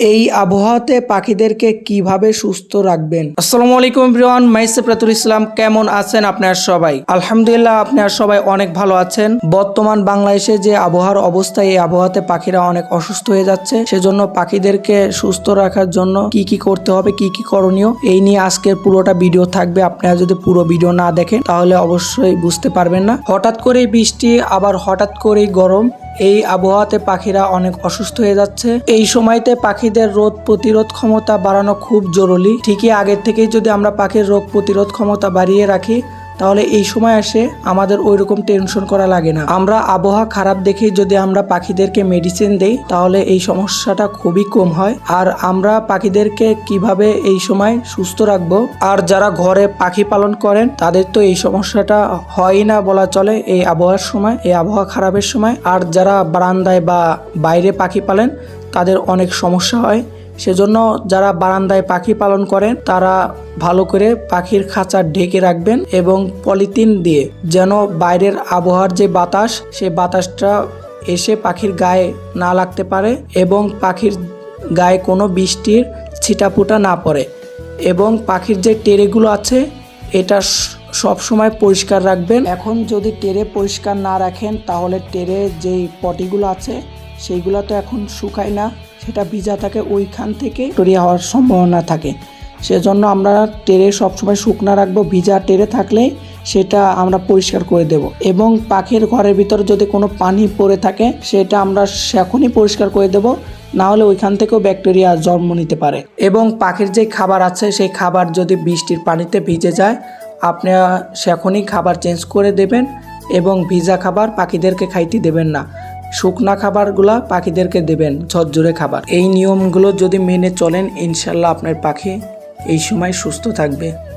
এই আবহাওয়াতে পাখিদেরকে কীভাবে সুস্থ রাখবেন? আসসালামু আলাইকুম এভরিওয়ান, মাইসে প্রাতুল ইসলাম। কেমন আছেন আপনার সবাই? আলহামদুলিল্লাহ, আপনার সবাই অনেক ভালো আছেন। বর্তমান বাংলাদেশে যে আবহাওয়ার অবস্থা, এই আবহাওয়াতে পাখিরা অনেক অসুস্থ হয়ে যাচ্ছে। সেজন্য পাখিদেরকে সুস্থ রাখার জন্য কি কি করতে হবে, কি কি করণীয়, এই নিয়ে আজকের পুরোটা ভিডিও থাকবে। আপনারা যদি পুরো ভিডিও না দেখেন, তাহলে অবশ্যই বুঝতে পারবেন না। হঠাৎ করেই বৃষ্টি, আবার হঠাৎ করেই গরম। এই আবহাওয়াতে পাখিরা অনেক অসুস্থ হয়ে যাচ্ছে। এই সময়তে পাখিদের রোগ প্রতিরোধ ক্ষমতা বাড়ানো খুব জরুরি। ঠিকই আগের থেকেই যদি আমরা পাখির রোগ প্রতিরোধ ক্ষমতা বাড়িয়ে রাখি তাহলে এই সময় আসে আমাদের ওই রকম টেনশন করা লাগে না। আমরা আবহাওয়া খারাপ দেখেই যদি আমরা পাখিদেরকে মেডিসিন দেই, তাহলে এই সমস্যাটা খুবই কম হয়। আর আমরা পাখিদেরকে কীভাবে এই সময় সুস্থ রাখব? আর যারা ঘরে পাখি পালন করেন, তাদের তো এই সমস্যাটা হয় না বলা চলে এই আবহাওয়ার সময়, এই আবহাওয়া খারাপের সময়। আর যারা বারান্দায় বা বাইরে পাখি পালেন, তাদের অনেক সমস্যা হয়। সেজন্য যারা বারান্দায় পাখি পালন করেন, তারা ভালো করে পাখির খাঁচা ঢেকে রাখবেন এবং পলিথিন দিয়ে যেন বাইরের আবহাওয়ার যে বাতাস সেই বাতাসটা এসে পাখির গায়ে না লাগতে পারে এবং পাখির গায়ে কোনো বৃষ্টির ছিটাফোটা না পড়ে এবং পাখির যে টেরেগুলো আছে, এটা সব সময় পরিষ্কার রাখবেন। এখন যদি টেরে পরিষ্কার না রাখেন, তাহলে টেরে যেই পটিগুলো আছে সেইগুলো তো এখন শুকায় না, সেটা ভিজা থাকে ওইখান থেকে তৈরি হওয়ার সম্ভাবনা থাকে। সেজন্য আমরা টেরে সবসময় শুকনা রাখব, ভিজা টেরে থাকলে সেটা আমরা পরিষ্কার করে দেব। এবং পাখির ঘরের ভিতরে যদি কোনো পানি পড়ে থাকে, সেটা আমরা সেখনই পরিষ্কার করে দেব না হলে ওইখান থেকেও ব্যাকটেরিয়া জন্ম নিতে পারে। এবং পাখির যে খাবার আছে, সেই খাবার যদি বৃষ্টির পানিতে ভিজে যায়, আপনি সেখনই খাবার চেঞ্জ করে দেবেন এবং ভিজা খাবার পাখিদেরকে খাইতে দেবেন না। শুকনা খাবারগুলা পাখিদেরকে দেবেন, ঝরঝরে খাবার। এই নিয়মগুলো যদি মেনে চলেন, ইনশাল্লাহ আপনার পাখি এই সময় সুস্থ থাকবে।